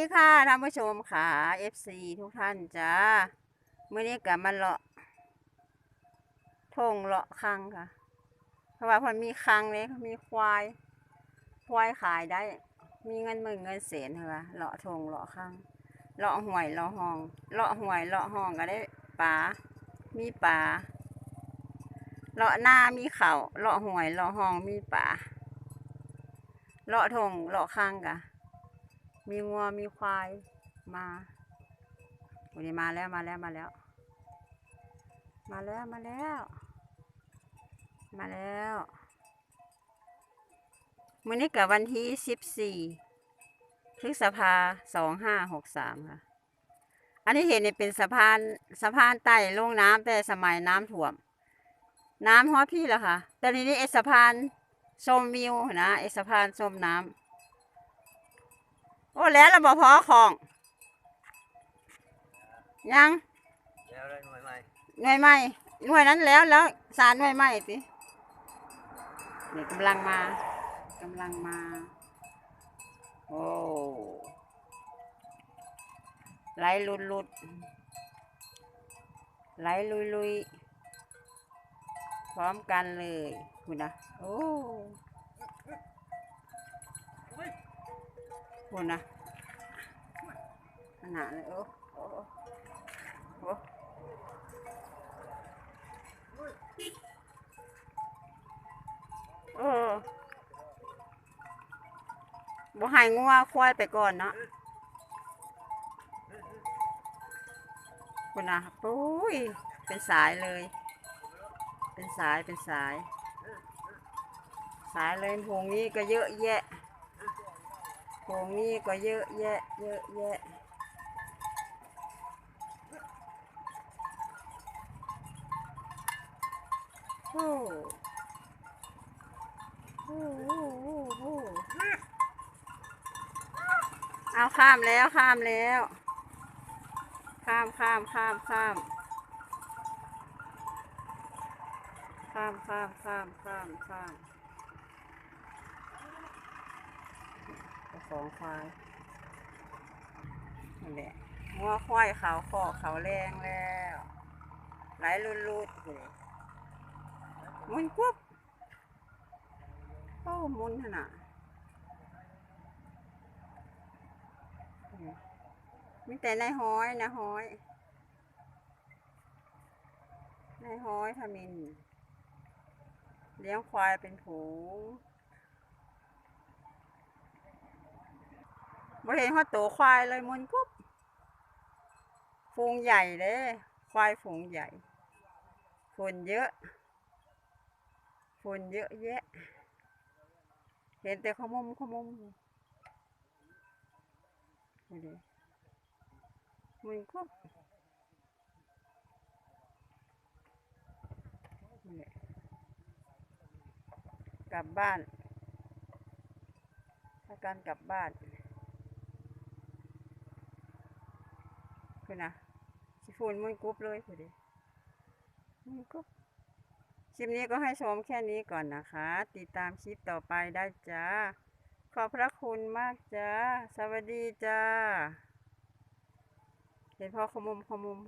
สวัสดีค่ะท่านผู้ชมค่ะ FC ทุกท่านจ้าเมื่อนี้กลับมาเลาะทงเลาะคังค่ะ เพราะว่าเพนมีคังเลยมีควาย ควายขายได้ มีเงินหมื่นเงินแสนค่ะเลาะทงเลาะคังเลาะหวยเลาะห้องเลาะหวยเลาะห้องก็ได้ปลามีปลาเลาะหน้ามีเขาเลาะหวยเลาะห้องมีปลาเลาะทงเลาะคังกะ มีงัวมีควายมาวันนี้มาแล้วมาแล้วมาแล้ว มาแล้วมาแล้ว มาแล้วมื้อนี้กับวันที่สิบสี่พฤษภาสองห้าหกสามค่ะ อันนี้เห็นเนี่ยเป็นสะพานสะพานใต้ลงน้ำแต่สมัยน้ำท่วม น้ำฮอดพี่แล้วค่ะ แต่ทีนี้ไอ้สะพานชมวิวนะไอ้สะพานชมน้ำ โอ้แล้วเราบอกพอของยังแล้วได้หน่วยใหม่หน่วยใหม่หน่วยนั้นแล้วแล้วสารหน่วยใหม่สิเนี่ยกำลังมากำลังมาโอ้ไหลลุดลุดไหลลุยลุยพร้อมกันเลยคุณนะโอ้ คุณนะขนาดเลยโอ้โอ้โอ้เออบ่หายงัวควายไปก่อนเนาะคุณนะปุ้ย เป็นสายเลย เป็นสาย เป็นสาย สายเลยพวงนี้ก็เยอะแยะ พวงนี้ก็เยอะแยะ เยอะแยะ โอ้โอ้โอ้โอ้โอ้เอาข้ามแล้วข้ามแล้ว ข้ามข้ามข้ามข้ามข้ามข้ามข้ามข้ามข้ามเจ้า ของควายนั่นแหละงัวควายเขาคอเขาแรงแล้วไหลลุดๆเลยมุนปุ๊บโอ้หมุนขนาดมีแต่นายห้อยนายห้อยนายห้อยทำมิน เลี้ยงควายเป็นผูง บ่เห็นเขาโตควายเลยมุนปุ๊บฝูงใหญ่เลยควายฝูงใหญ่คนเยอะฝุ่นเยอะแยะ เห็นแต่ขมุมขมุมดูดิมันก็นี่แหละกลับบ้านถ้าการกลับบ้าน คือนะสิฟูนมุนกรุบเลยคือดิมุนกรุบคลิปนี้ก็ให้ชมแค่นี้ก่อนนะคะ ติดตามคลิปต่อไปได้จ้า ขอบพระคุณมากจ้า สวัสดีจ้า เห็นพ่อขมุมขมุม